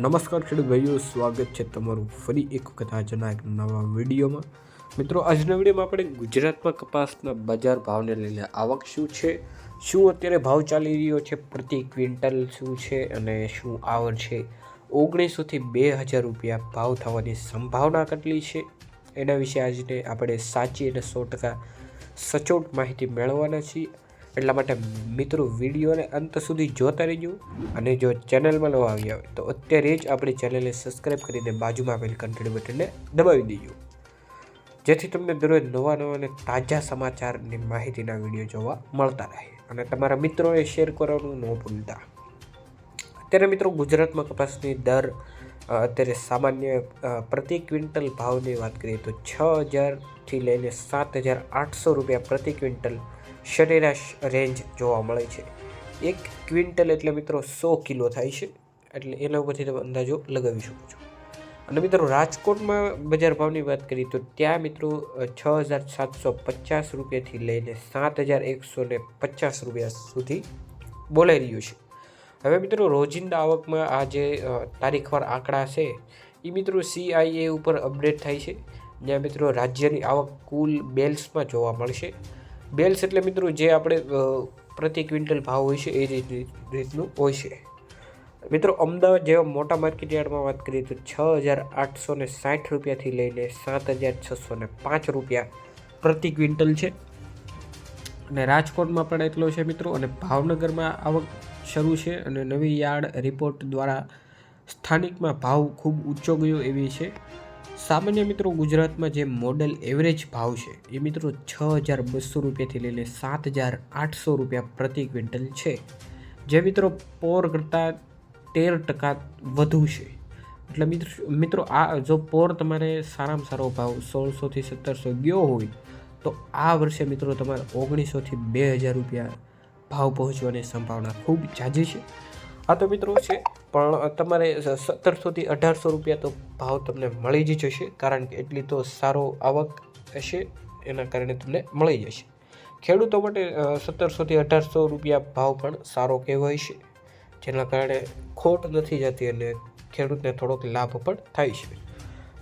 નમસ્કાર ખેડૂત ભાઈઓ, સ્વાગત છે તમારું ફરી એક વખત આજના એક નવા વિડીયોમાં. મિત્રો, આજના વિડીયોમાં આપણે ગુજરાતમાં કપાસના બજાર ભાવને લઈને આવક શું છે? શું અત્યારે ભાવ ચાલી રહ્યો છે? પ્રતિ ક્વિન્ટલ શું છે? અને શું આવર છે? ઓગણીસોથી બે હજાર રૂપિયા ભાવ થવાની સંભાવના કેટલી છે? એના વિશે આજને આપણે સાચી અને સો ટકા સચોટ માહિતી મેળવવાના છીએ. એટલા માટે મિત્રો વિડીયોને અંત સુધી જોતા રહેજો અને જો ચેનલમાં નવા આવ્યા હોય તો અત્યારે જ આપણી ચેનલને સબસ્ક્રાઈબ કરીને બાજુમાં આવેલ ઘંટડી બટનને દબાવી દેજો. જેથી તમને દરરોજ નવા નવા અને તાજા સમાચારની માહિતીના વીડિયો જોવા મળતા રહે અને તમારા મિત્રોને શેર કરવાનું ન ભૂલતા. અત્યારે મિત્રો ગુજરાતમાં કપાસની દર અત્યારે સામાન્ય પ્રતિ ક્વિન્ટલ ભાવની વાત કરીએ તો છ હજારથી લઈને સાત હજાર આઠસો રૂપિયા પ્રતિ ક્વિન્ટલ સરેરાશ રેન્જ જોવા મળે છે. એક ક્વિન્ટલ એટલે મિત્રો સો કિલો થાય છે. એટલે એના ઉપરથી તમે અંદાજો લગાવી શકો છો. અને મિત્રો રાજકોટમાં બજાર ભાવની વાત કરીએ તો ત્યાં મિત્રો છ હજાર સાતસો પચાસ રૂપિયાથી લઈને સાત હજાર એકસો ને પચાસ રૂપિયા સુધી બોલાઈ રહ્યું છે. હવે મિત્રો રોજિંદા આવકમાં આ જે તારીખવાર આંકડા છે, એ મિત્રો સીઆઈએ ઉપર અપડેટ થાય છે. જ્યાં મિત્રો રાજ્યની આવક કુલ બેલ્સમાં જોવા મળશે. બેલ્સ એટલે મિત્રો જે આપણે પ્રતિ ક્વિન્ટલ ભાવ હોય છે એ રીતની હોય છે. મિત્રો અમદાવાદ જેવા મોટા માર્કેટ યાર્ડમાં વાત કરીએ તો છ હજાર આઠસો ને સાઠ રૂપિયાથી લઈને સાત હજાર છસો ને પાંચ રૂપિયા પ્રતિ ક્વિન્ટલ છે. અને રાજકોટમાં પણ એટલો છે મિત્રો અને ભાવનગરમાં આવક શરૂ છે અને નવી યાર્ડ રિપોર્ટ દ્વારા સ્થાનિકમાં ભાવ ખૂબ ઊંચો ગયો એવી છે. સામાન્ય મિત્રો ગુજરાતમાં જે મોડલ એવરેજ ભાવ છે, એ મિત્રો છ હજાર બસો રૂપિયાથી લઈને સાત હજાર આઠસો રૂપિયા પ્રતિ ક્વિન્ટલ છે. જે મિત્રો પોર કરતાં તેર ટકા વધુ છે. એટલે મિત્રો મિત્રો આ જો પોર તમારે સારામાં સારો ભાવ સોળસોથી સત્તરસો ગયો હોય, તો આ વર્ષે મિત્રો તમારે ઓગણીસોથી બે હજાર રૂપિયા ભાવ પહોંચવાની સંભાવના ખૂબ જાજી છે. આ તો મિત્રો છે, પણ તમારે સત્તરસોથી અઢારસો રૂપિયા તો ભાવ તમને મળી જ જશે, કારણ કે એટલી તો સારો આવક હશે, એના કારણે તમને મળી જશે. ખેડૂતો માટે સત્તરસોથી અઢારસો રૂપિયા ભાવ પણ સારો કહેવાય છે જેના કારણે ખોટ નથી જતી અને ખેડૂતને થોડોક લાભ પણ થાય છે.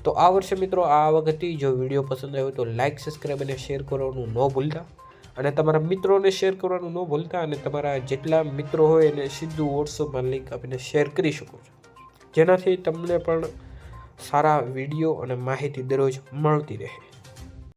તો આ વર્ષે મિત્રો આ આવક જો વીડિયો પસંદ આવ્યો તો લાઇક સબસ્ક્રાઈબ અને શેર કરવાનું ન ભૂલતા. અને તમારા મિત્રોને શેર કરવાનું ન ભૂલતા અને તમારા જેટલા મિત્રો હોય એને સીધું વોટ્સઅપમાં લિંક આપીને શેર કરી શકો છો. જેનાથી તમને પણ સારા વીડિયો અને માહિતી દરરોજ મળતી રહે.